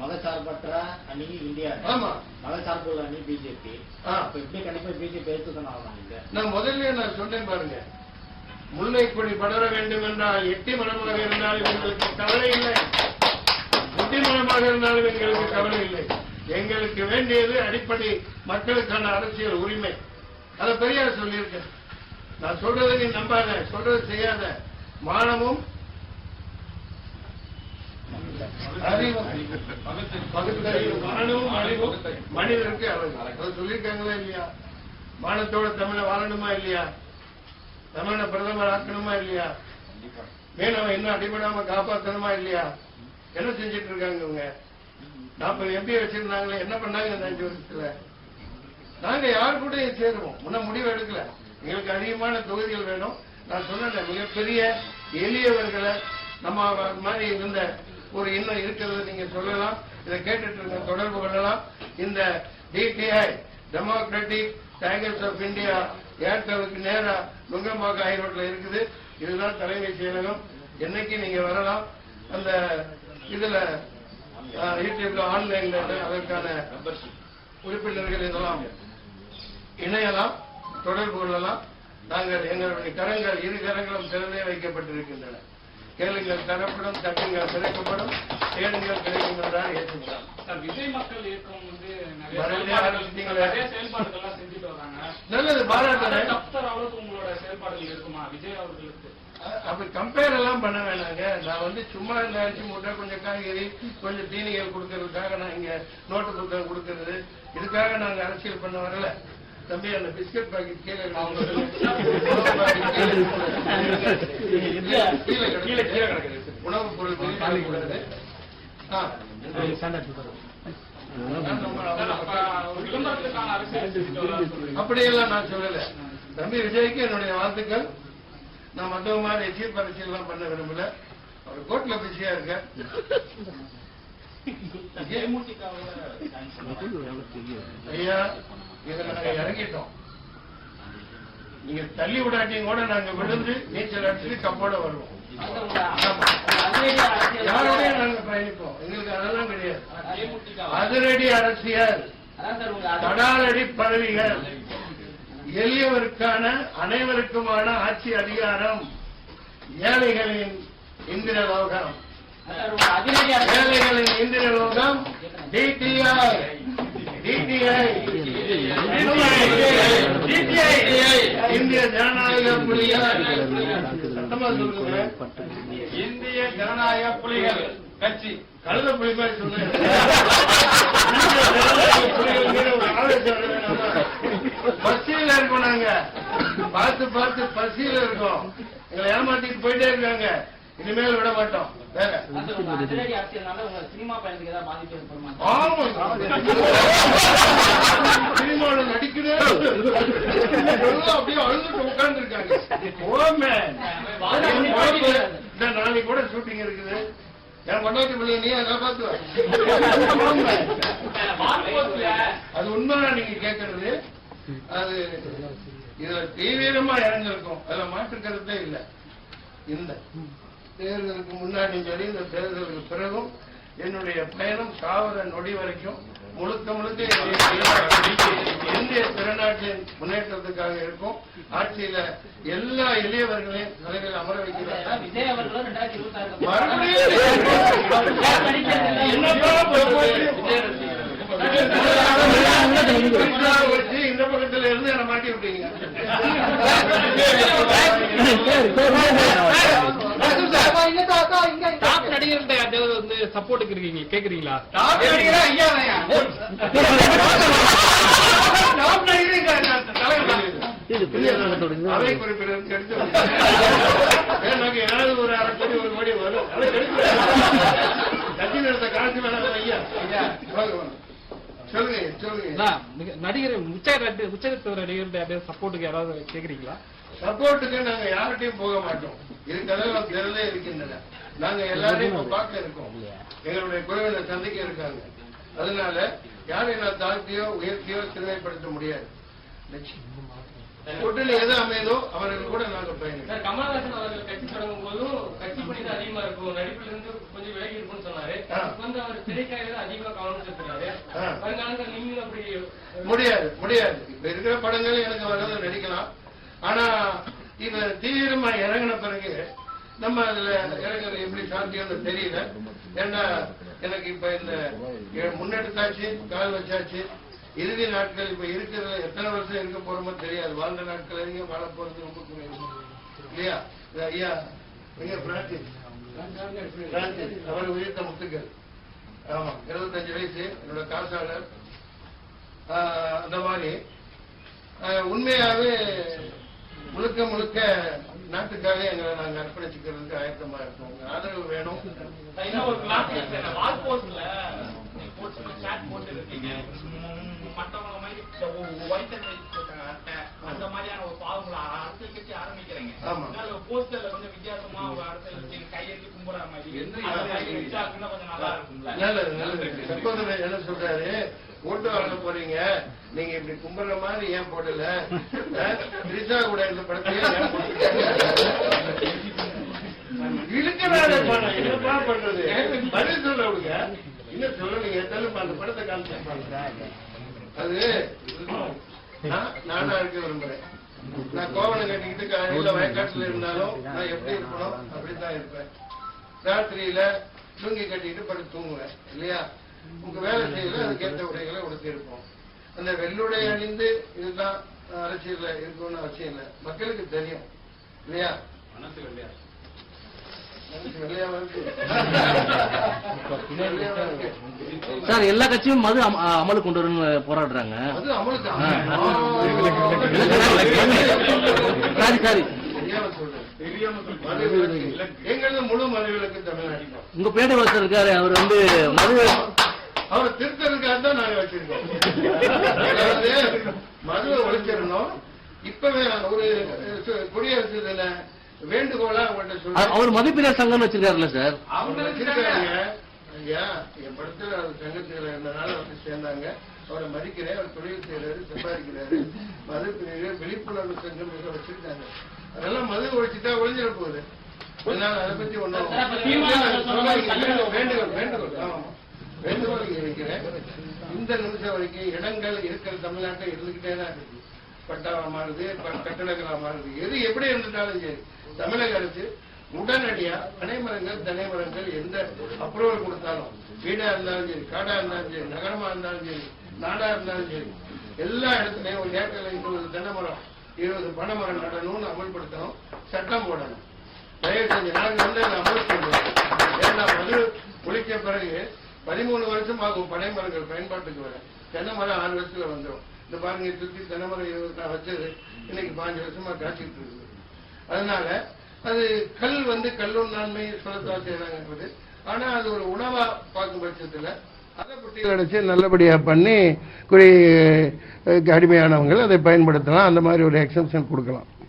மதசார்பற்ற அணி இந்தியா. மதசார்புள்ள அணி பிஜேபி. இப்படி கண்டிப்பா பிஜேபி நீங்க நான் முதல்ல நான் சொன்னேன் பாருங்க. முல்லை கொடி படர வேண்டும் என்றால் எட்டி மனமாக இருந்தாலும் எங்களுக்கு கவலை இல்லை. எட்டி மனமாக இருந்தாலும் எங்களுக்கு கவலை இல்லை. எங்களுக்கு வேண்டியது அடிப்படை மக்களுக்கான அரசியல் உரிமை. அதை பெரியார் சொல்லியிருக்கேன் நான் சொல்றதை நீ நம்பாத சொல்றது செய்யாத. மானமும் அறிவும் பகுத்தறிவு மானமும் அறிவும் மனிதனுக்கு அழகு சொல்லியிருக்காங்களா இல்லையா மானத்தோட தமிழை வாழணுமா இல்லையா தமிழ பிரதமர் ஆக்கணுமா இல்லையா மீனவ இன்னும் அடிபடாம காப்பாற்றணுமா இல்லையா என்ன செஞ்சிட்டு இருக்காங்க இவங்க நாற்பது எம்பி வச்சிருந்தாங்களே என்ன பண்ணாங்க இந்த அஞ்சு வருஷத்துல நாங்க யார் கூட சேருவோம் முன்ன முடிவு எடுக்கல எங்களுக்கு அதிகமான தொகுதிகள் வேணும் நான் சொன்னேன் மிகப்பெரிய எளியவர்களை நம்ம மாதிரி இருந்த ஒரு இன்னும் இருக்கிறது நீங்க சொல்லலாம் இதை கேட்டுட்டு இருக்க தொடர்பு கொள்ளலாம். இந்த DTI democratic tigers of India ஏர்டெலுக்கு நேரா நுங்கம்பாக்க ஹைரோட்ல இருக்குது. இதுதான் தலைமை செயலகம். என்னைக்கு நீங்க வரலாம்? அந்த இதுல யூடியூப்ல ஆன்லைன்ல அதற்கான உறுப்பினர்கள் இதெல்லாம் இணையலாம் தொடர்பு கொள்ளலாம். நாங்கள் எங்களுடைய கரங்கள் இரு கரங்களும் திறந்தே வைக்கப்பட்டிருக்கின்றன. கேளுங்கள் தரப்படும் தட்டுங்கள் திறக்கப்படும் தேடுங்கள் கிடைக்கும் செஞ்சுட்டு வராங்க. நல்லது பாராட்டுறேன் டாக்டர் அளவுக்கு உங்களோட செயல்பாடுகள் இருக்குமா? விஜய் அவர்களுக்கு. அ- அப்படி கம்பேர் எல்லாம் பண்ண வேணாங்க. நான் வந்து சும்மா இந்த அரிசி மூட்டை கொஞ்சம் காய்கறி கொஞ்சம் தீனிகள் கொடுக்கறதுக்காக நான் இங்க நோட்டு புத்தகம் கொடுக்கறது. இதுக்காக நாங்க அரசியல் பண்ண வரல. தம்பி அந்த பிஸ்கட் பாக்கெட் கீழே. உணவு கீழே. கீழே கிடக்குது. உணவுப் பொருள் கூடாது. அப்படியெல்லாம் நான் சொல்லல தம்பி விஜய்க்கு என்னுடைய வாழ்த்துக்கள் நான் மற்றவங்க மாதிரி எச்சியல் பரிசீலனை எல்லாம் பண்ண விரும்பல அவர் கோர்ட்ல பிஸியா இருக்க. ஐயா இதை நாங்க இறங்கிட்டோம் நீங்க தள்ளி விடாட்டியும் கூட நாங்க விழுந்து நீச்சல் அடிச்சுட்டு கப்போட வருவோம். யாரோடய நாங்க பயணிப்போம் எங்களுக்கு அதெல்லாம் கிடையாது அதிரடி அரசியல் தடாலடி பதவிகள் எளியவருக்கான அனைவருக்குமான ஆட்சி அதிகாரம் ஏழைகளின் இந்திர லோகம் ஏழைகளின் இந்திர டிடிஐ டிடிஐ இந்திய ஜனநாயக புலிகள். இந்திய ஜனநாயக புலிகள். கட்சி. கழுத புலி மாதிரி புலிகள் பசியில இருக்கோம் நாங்க பார்த்து பார்த்து பசியில இருக்கோம். எங்களை ஏமாத்திட்டு போயிட்டே இருக்காங்க. இனிமேல் விட மாட்டோம். சினிமாவில் எல்லாம் அப்படியே அழுதுட்டு உட்கார்ந்து இருக்காங்க நாளைக்கு கூட ஷூட்டிங் இருக்குது. என் கொண்டாட்டி பிள்ளை நீ காப்பாத்துவ அது உண்மைதான் நீங்க கேட்கறது அது இதுல தீவிரமா இறங்கிருக்கும் அதுல மாற்று கருத்தே இல்ல. இந்த தேர்தலுக்கு முன்னாடியும் சரி இந்த தேர்தலுக்கு பிறகும் என்னுடைய பயணம் சாவர நொடி வரைக்கும் முழுக்க முழுக்க இந்திய திருநாட்டின் முன்னேற்றத்துக்காக இருக்கும். ஆட்சியில எல்லா எளியவர்களையும் தலைமையில் அமர வைக்கிறார் விஜய் அவர்களும் ரெண்டாயிரத்தி இருபத்தி ஆறு மறுபடியும் என்னப்பா விஜய் வச்சு இந்த பக்கத்துல இருந்து என்ன மாட்டி விட்டீங்க. சப்போர்ட்டுக்கு இருக்கீங்க கேக்குறீங்களா? நடிகரா உச்ச நடி- உச்ச நடிகர்கிட்ட யார்ட்டையாவது சப்போர்ட்டுக்கு யாராவது கேக்குறீங்களா? சப்போர்ட்டுக்கு நாங்க யார்கிட்டயும் போக மாட்டோம். இருக்கதெல்லாம் திறந்தே இருக்கின்றன நாங்க எல்லாரையும் இப்ப பார்க்க இருக்கோம். எங்களுடைய குழுவினர் சந்திக்க இருக்காங்க. அதனால யாரையும் நான் தாழ்த்தியோ உயர்த்தியோ சிறுமைப்படுத்த முடியாது. கூட்டணி எது அமையதோ அவர்கள் கூட நாங்கள் பயணிக்கிறோம் கமலஹாசன் அவர்கள் கட்சி தொடங்கும் போதும் கட்சி பணி தான் அதிகமா இருக்கும். நடிப்புல இருந்து கொஞ்சம் விலகி இருக்கும்னு சொன்னாரு. வந்து அவர் திரைக்காக தான் அதிகமா கவனம் செலுத்துறாரு. ஆ. வருங்காலத்தில் நீங்களும் அப்படி முடியாது முடியாது. இப்ப இருக்கிற படங்கள் எனக்கு வரதை நடிக்கலாம். ஆனா இவர் தீவிரமா இறங்கின பிறகு நம்ம அதுல எனக்கு எப்படி சாத்தியம்னு தெரியல. ஏன்னா எனக்கு இப்ப இந்த முன்னெடுத்தாச்சு கால் வச்சாச்சு. இறுதி நாட்கள் இப்ப இருக்கிறது எத்தனை வருஷம் இருக்க போறோமோ தெரியாது. வாழ்ந்த நாட்கள் வரைக்கும் வாழ போறது ரொம்ப குறைவு. இல்லையா? இது ஐயா எங்க பிரான்சிஸ். அவர் உயிர்த்த முத்துக்கள். ஆமா இருபத்தஞ்சு வயசு என்னோட காசாளர் ஆஹ் அந்த மாதிரி. ஆஹ் உண்மையாவே முழுக்க முழுக்க நாட்டுக்காக எங்களை நாங்க அர்ப்பணிச்சுக்கிறதுக்கு ஆயத்தமா இருக்கோம். உங்க ஆதரவு வேணும். மத்தவங்க மாதிரி அந்த மாதிரியான ஒரு பாவங்களை அரசியல் கட்சி ஆரம்பிக்கிறீங்க. போஸ்டர்ல கொஞ்சம் வித்தியாசமா ஒரு என்ன சொல்றாரு? ஓட்டு வாங்க போறீங்க. நீங்க இப்படி கும்பிடுற மாதிரி ஏன் போடல? திரிஷா கூட இந்த படத்தையே? இழுக்கிறாரு. பண்றது? பதில் சொல்ல விடுங்க இன்னும் சொல்லணுங்க எத்தாலும் அந்த படத்தை காமிச்சிருப்பாங்க அது நான் இருக்க விரும்புறேன். நான் கோவணம் கட்டிக்கிட்டு காலையில வயக்காட்டுல இருந்தாலும் நான் எப்படி இருக்கணும்? அப்படித்தான் இருப்பேன். ராத்திரியில லுங்கி கட்டிக்கிட்டு படுத்து தூங்குவேன் இல்லையா? உங்க வேலை செய்யல அதுக்கேற்ற உடைகளை உடுத்தி இருப்போம் அந்த வெள்ளுடை அணிந்து இதுதான் அரசியல்ல இருக்கணும்னு அவசியம் இல்லை. மக்களுக்கு தெரியும் இல்லையா? மனசு இருக்கு சார் எல்லா கட்சியும் மது அம- அமலுக்கு கொண்டு வரணும்னு போராடுறாங்க. அது அமலுக்கு ஆ, சாரி சாரி. உங்க பேட்டை ஒருத்தர் இருக்காரு அவர் வந்து மது அவரை திருத்தறதுக்காக தான் நாங்க வச்சிருக்கோம். மதுவை ஒழிச்சிடணும் இப்பவே ஒரு குடியரசு தின வேண்டுகோளா உங்கள்கிட்ட சொல்றேன் அவர் மதிப்பினர் சங்கம்னு வச்சிருக்காருல்ல சார். அவங்க வச்சிருக்காங்க. ஐயா என் படத்துல அவர் சங்கத்துல இருந்தனால வந்து சேர்ந்தாங்க. அவரை மதிக்கிறேன் அவர் தொழில் செய்யறாரு சம்பாதிக்கிறாரு மது பிரிவு விழிப்புணர்வு சங்கம் வச்சிருக்காங்க. அதெல்லாம் மது ஒழிச்சுட்டா ஒழிஞ்சிட போகுது. அதனால அதை பத்தி மாதிரி வேண்டுகோள் வேண்டுகோள் வேண்டுகோள். ஆமா. வேண்டுகோள் இங்க வைக்கிறேன் இந்த நிமிஷம் வரைக்கும் இடங்கள் இருக்கிற தமிழ்நாட்டில் இருந்துகிட்டே தான் இருக்கு பட்டாவா மாறுது கட்டடங்களா மாறுது. எது எப்படி இருந்துட்டாலும் சரி. தமிழக அரசு உடனடியா பனைமரங்கள் தனைமரங்கள் எந்த அப்ரூவல் கொடுத்தாலும் வீடா இருந்தாலும் சரி காடா இருந்தாலும் சரி நகரமா இருந்தாலும் சரி நாடா இருந்தாலும் சரி எல்லா இடத்துலயும் ஒரு ஏக்கர்ல இருபது தென்னை மரம். இருபது பனை மரம் நடணும்னு அமல்படுத்தணும். சட்டம் போடணும். தயவு செஞ்சு நாங்கள் வந்து அதை அமல் செய்வோம் ஏன்னா மது ஒழிக்க பிறகு பதிமூணு வருஷம் ஆகும் பனை மரங்கள் பயன்பாட்டுக்கு வர. தென்னை மரம் ஆறு வருஷத்துல வந்துடும் இந்த பாருங்க சுத்தி தென்னை மரம் இருபது நான் வச்சது. இன்னைக்கு பாஞ்சு வருஷமா காய்ச்சிட்டு இருக்குது. அதனால அது கல் வந்து கல்லுண்ணாண்மை சொல்லத்தான் செய்யறாங்கிறது ஆனா அது ஒரு உணவா பார்க்கும் பட்சத்துல அதை குட்டிகள் அடிச்சு நல்லபடியாக பண்ணி குறி அடிமையானவங்கள் அதை பயன்படுத்தலாம். அந்த மாதிரி ஒரு எக்ஸம்ஷன் கொடுக்கலாம்.